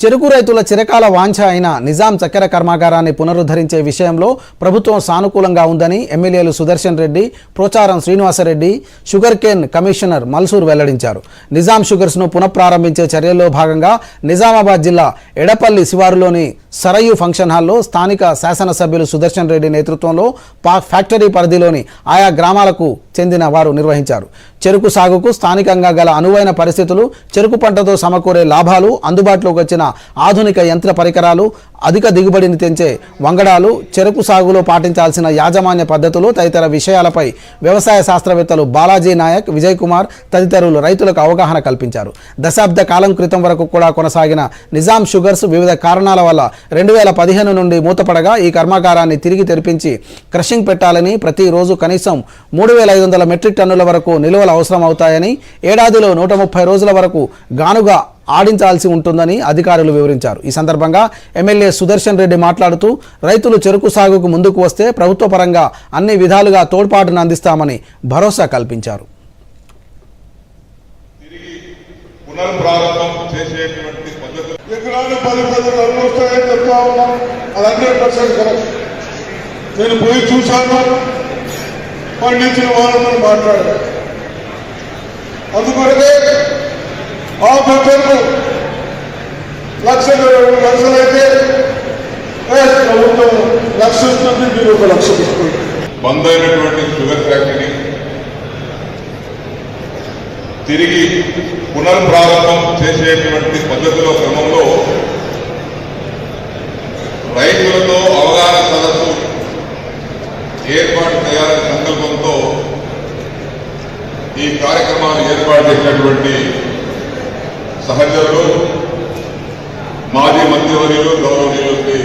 చెరుకు రైతుల చిరకాల వాంఛ అయిన నిజాం చక్కెర కర్మాగారాన్ని పునరుద్ధరించే విషయంలో ప్రభుత్వం సానుకూలంగా ఉందని ఎమ్మెల్యేలు Sudarshan Reddy Pocharam Srinivasa Reddy sugar cane commissioner Malsur వెల్లడించారు. నిజాం షుగర్స్ను పునఃప్రారంభించే చర్యల్లో భాగంగా నిజామాబాద్ జిల్లా ఎడపల్లి శివారులోని సరయు ఫంక్షన్ హాల్లో స్థానిక శాసనసభ్యులు సుదర్శన్ రెడ్డి నేతృత్వంలో పా ఫ్యాక్టరీ పరిధిలోని ఆయా గ్రామాలకు చెందిన వారు నిర్వహించారు. చెరుకు సాగుకు స్థానికంగా గల అనువైన పరిస్థితులు చెరుకు పంటతో సమకూరే లాభాలు అందుబాటులోకి వచ్చిన ఆధునిక యంత్ర పరికరాలు అధిక దిగుబడిని తెంచే వంగడాలు చెరుకు సాగులో పాటించాల్సిన యాజమాన్య పద్ధతులు తదితర విషయాలపై వ్యవసాయ శాస్త్రవేత్తలు బాలాజీ నాయక్ విజయ్ కుమార్ తదితరులు రైతులకు అవగాహన కల్పించారు. దశాబ్ద కాలం క్రితం వరకు కూడా కొనసాగిన నిజాం షుగర్స్ వివిధ కారణాల వల్ల రెండు వేల పదిహేను నుండి మూతపడగా ఈ కర్మాగారాన్ని తిరిగి తెరిపించి క్రషింగ్ పెట్టాలని ప్రతిరోజు కనీసం మూడు వేల ఐదు వందల మెట్రిక్ టన్నుల వరకు నిల్వలు అవసరం అవుతాయని ఏడాదిలో నూట ముప్పై రోజుల వరకు గానుగా ఆడించాల్సి ఉంటుందని అధికారులు వివరించారు. ఈ సందర్భంగా ఎమ్మెల్యే సుదర్శన్ రెడ్డి మాట్లాడుతూ రైతులు చెరుకు సాగుకు ముందుకు వస్తే ప్రభుత్వ పరంగా అన్ని విధాలుగా తోడ్పాటును అందిస్తామని భరోసా కల్పించారు. పునర్ప్రారంభం చేసేటువంటి ఎకరాలు పది పది టన్నులు వస్తాయని చెప్తా ఉన్నాం. అది హండ్రెడ్ పర్సెంట్ కరెక్ట్ నేను పోయి చూశాను. పండించిన వాళ్ళతో మాట్లాడాను అందుకొరకే ఆ బడ్జెట్ను లక్ష రెండు లక్షలైతే ప్రభుత్వం లక్ష ఇస్తుంది మీరు ఒక లక్ష ఇస్తుంది బంద్ అయినటువంటి షుగర్ ఫ్యాక్టరీ తిరిగి పునర్ప్రారంభం చేసేటువంటి పద్ధతుల క్రమంలో రైతులతో అవగాహన సదస్సు ఏర్పాటు చేయాలనే సంకల్పంతో ఈ కార్యక్రమాన్ని ఏర్పాటు చేసినటువంటి సహచరులు మాజీ మంత్రివర్యులు గౌరవనీయులు శ్రీ